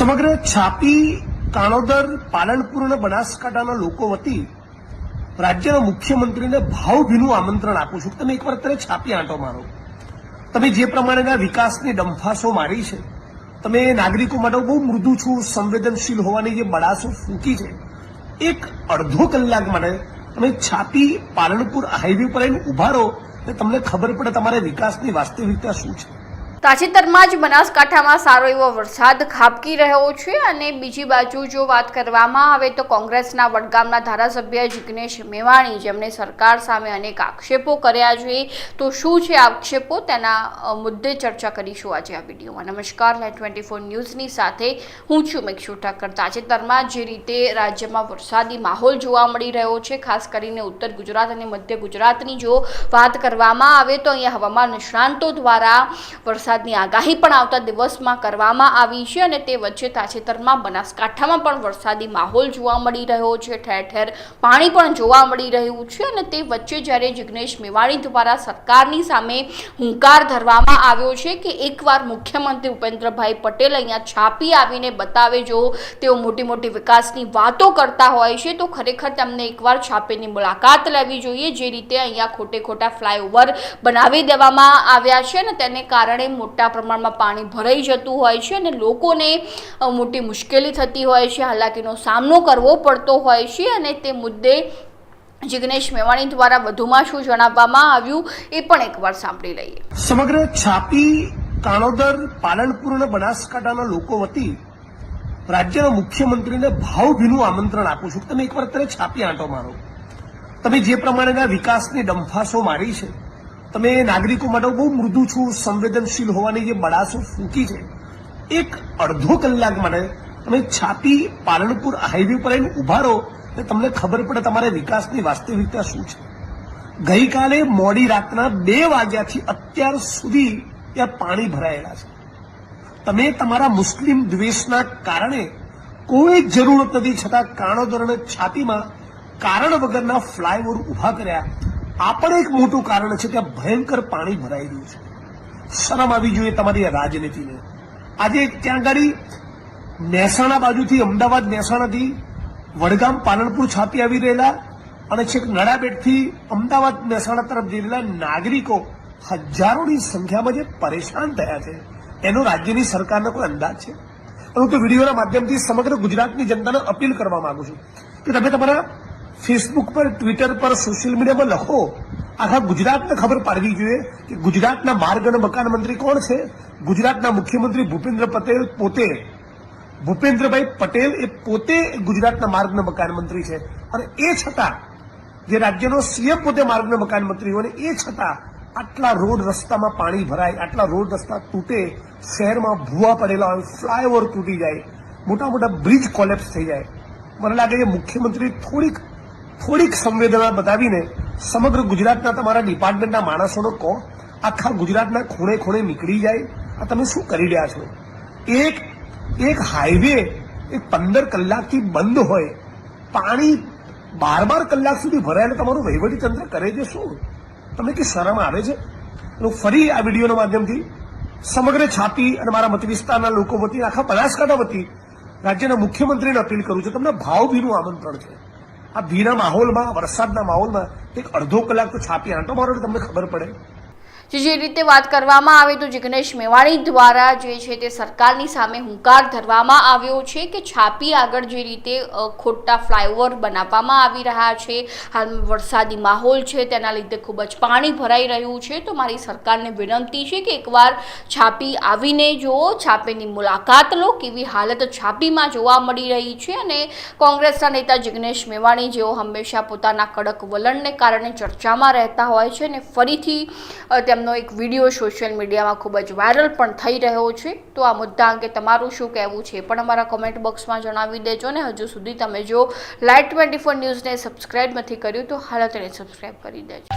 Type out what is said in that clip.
સમગ્ર છાપી, કાણોદર, પાલનપુર અને બનાસકાંઠાના લોકો વતી રાજ્યના મુખ્યમંત્રીને ભાવભીનું આમંત્રણ આપું છું. તમે એકવાર અત્યારે છાપી આંટો મારો. તમે જે પ્રમાણેના વિકાસની ડંફાસો મારી છે, તમે નાગરિકો માટે બહુ મૃદુ છું, સંવેદનશીલ હોવાની જે બડાસો ફૂંકી છે, એક અડધો કલાક માટે તમે છાપી, પાલનપુર હાઈવે પર આવીને ઊભા રહો એટલે તમને ખબર પડે તમારે વિકાસની વાસ્તવિકતા શું છે. તાજેતરમાં જ બનાસકાંઠામાં સારો એવો વરસાદ ખાબકી રહ્યો છે અને બીજી બાજુ જો વાત કરવામાં આવે તો કોંગ્રેસના વડગામના ધારાસભ્ય જિગ્નેશ મેવાણી જેમણે સરકાર સામે અનેક આક્ષેપો કર્યા છે, તો શું છે આક્ષેપો? તેના મુદ્દે ચર્ચા કરીશું આજે આ વિડીયોમાં. નમસ્કાર લાઈ ટ્વેન્ટી ફોર ન્યૂઝની સાથે હું છું મેક્ષુ ઠાકર. તાજેતરમાં જે રીતે રાજ્યમાં વરસાદી માહોલ જોવા મળી રહ્યો છે, ખાસ કરીને ઉત્તર ગુજરાત અને મધ્ય ગુજરાતની જો વાત કરવામાં આવે તો અહીંયા હવામાન નિષ્ણાંતો દ્વારા વરસાદની આગાહી પણ આવતા દિવસમાં કરવામાં આવી છે અને તે વચ્ચે તાજેતરમાં બનાસકાંઠામાં પણ વરસાદી માહોલ જોવા મળી રહ્યો છે. ઠેર ઠેર પાણી પણ જોવા મળી રહ્યું છે અને તે વચ્ચે જ્યારે જિગ્નેશ મેવાણી દ્વારા સરકારની સામે હુંકાર ધરવામાં આવ્યો છે કે એકવાર મુખ્યમંત્રી ઉપેન્દ્રભાઈ પટેલ અહીંયા છાપી આવીને બતાવે જો તેઓ મોટી મોટી વિકાસની વાતો કરતા હોય છે, તો ખરેખર તેમને એકવાર છાપીની મુલાકાત લેવી જોઈએ, જે રીતે અહીંયા ખોટે ખોટા ફ્લાયઓવર બનાવી દેવામાં આવ્યા છે અને તેને કારણે મોટા પ્રમાણમાં પાણી ભરાઈ જતું હોય છે અને લોકોને મોટી મુશ્કેલી થતી હોય છે, હાલાકીનો સામનો કરવો પડતો હોય છે અને તે મુદ્દે જિગ્નેશ મેવાણી દ્વારા વધુમાં શું જણાવવામાં આવ્યું એ પણ એકવાર સાંભળી લઈએ. સમગ્ર છાપી, કાણોદર, પાલનપુર અને બનાસકાંઠાના લોકો વતી રાજ્યના મુખ્યમંત્રીને ભાવભીનું આમંત્રણ આપું છું. તમે એકવાર અત્યારે છાપી આંટો મારો. તમે જે પ્રમાણેના વિકાસની ડંફાસો મારી છે તમે નાગરિકો માટે બહુ મૃદુ છું, સંવેદનશીલ હોવાની જે બડાસો ફૂંકી છે, એક અડધો કલાક માટે તમે છાપી પાલનપુર હાઈવે પર આવીને ઊભા રહો એટલે તમને ખબર પડે તમારે વિકાસની વાસ્તવિકતા શું છે. ગઈકાલે મોડી રાતના બે વાગ્યાથી અત્યાર સુધી ત્યાં પાણી ભરાયેલા છે. તમે તમારા મુસ્લિમ દ્વેષના કારણે કોઈ જરૂરત નથી, છતાં કાણોદર અને છાતીમાં કારણ વગરના ફ્લાયઓવર ઊભા કર્યા. આ પણ એક મોટું કારણ છે કે ભયંકર પાણી ભરાઈ રહ્યું છે. શરમ આવી જોઈએ તમારી રાજનીતિને. આજે ત્યાં ગાડી મહેસાણા બાજુથી અમદાવાદ મહેસાણાથી વડગામ પાલનપુર છાપી આવી રહેલા અને છેક નડાબેટથી અમદાવાદ મહેસાણા તરફ જઈ રહેલા નાગરિકો હજારોની સંખ્યામાં જે પરેશાન થયા છે. એનો રાજ્યની સરકારનો કોઈ અંદાજ છે? હું તો વિડીયોના માધ્યમથી સમગ્ર ગુજરાતની જનતાને અપીલ કરવા માંગુ છું કે તમે તમારા ફેસબુક પર, ટ્વિટર પર, સોશિયલ મીડિયામાં લખો, આખા ગુજરાતને ખબર પાડવી જોઈએ કે ગુજરાતના માર્ગ અને મકાન મંત્રી કોણ છે? ગુજરાતના મુખ્યમંત્રી ભૂપેન્દ્ર પટેલ પોતે. ભૂપેન્દ્રભાઈ પટેલ એ પોતે ગુજરાતના માર્ગ અને મકાન મંત્રી છે. અને એ છતાં, જે રાજ્યનો સીએમ પોતે માર્ગ અને મકાન મંત્રી હોય, એ છતાં આટલા રોડ રસ્તામાં પાણી ભરાય, આટલા રોડ રસ્તા તૂટે, શહેરમાં ભૂવા પડેલા હોય, ફ્લાયઓવર તૂટી જાય, મોટા મોટા બ્રિજ કોલેપ્સ થઈ જાય. મને લાગે છે મુખ્યમંત્રી થોડીક થોડીક સંવેદના બતાવીને સમગ્ર ગુજરાતના તમારા ડિપાર્ટમેન્ટના માણસોનો કહો, આખા ગુજરાતના ખૂણે ખૂણે નીકળી જાય, આ તમે શું કરી રહ્યા છો? એક એક હાઈવે એ પંદર કલાકથી બંધ હોય, પાણી બાર બાર કલાક સુધી ભરાયેલું તમારું વહીવટી તંત્ર કરે છે શું? તમને કે શરમ આવે છે? હું ફરી આ વિડીયોના માધ્યમથી સમગ્ર છાપી અને મારા મત વિસ્તારના લોકો વતી આખા બનાસકાંઠા વતી રાજ્યના મુખ્યમંત્રીને અપીલ કરું છું. તમને ભાવભીનું આમંત્રણ છે. આ ભીના માહોલમાં વરસાદના માહોલમાં એક અડધો કલાક તો છાપી આંટો મારો તમને ખબર પડે. જે રીતે વાત કરવામાં આવે તો જિગ્નેશ મેવાણી દ્વારા જે છે તે સરકારની સામે હુંકાર ધરવામાં આવ્યો છે કે છાપી આગળ જે રીતે ખોટા ફ્લાયઓવર બનાવવામાં આવી રહ્યા છે હાલમાં વરસાદી માહોલ છે તેના લીધે ખૂબ જ પાણી ભરાઈ રહ્યું છે તો મારી સરકારને વિનંતી છે કે એકવાર છાપી આવીને જુઓ છાપીની મુલાકાત લો કેવી હાલત છાપીમાં જોવા મળી રહી છે અને કોંગ્રેસના નેતા જિગ્નેશ મેવાણી જેઓ હંમેશા પોતાના કડક વલણને કારણે ચર્ચામાં રહેતા હોય છે અને ફરીથી અ, તેમનો એક વીડિયો સોશિયલ મીડિયામાં ખૂબ જ વાયરલ પણ થઈ રહ્યો છે. તો આ મુદ્દા અંગે તમારું શું કહેવું છે પણ અમારા કોમેન્ટ બોક્સમાં જણાવી દેજો ને. હજુ સુધી તમે જો લાઇટ ટ્વેન્ટી ફોર ન્યૂઝને સબસ્ક્રાઈબ નથી કર્યું તો હાલ તેને સબસ્ક્રાઇબ કરી દેજો.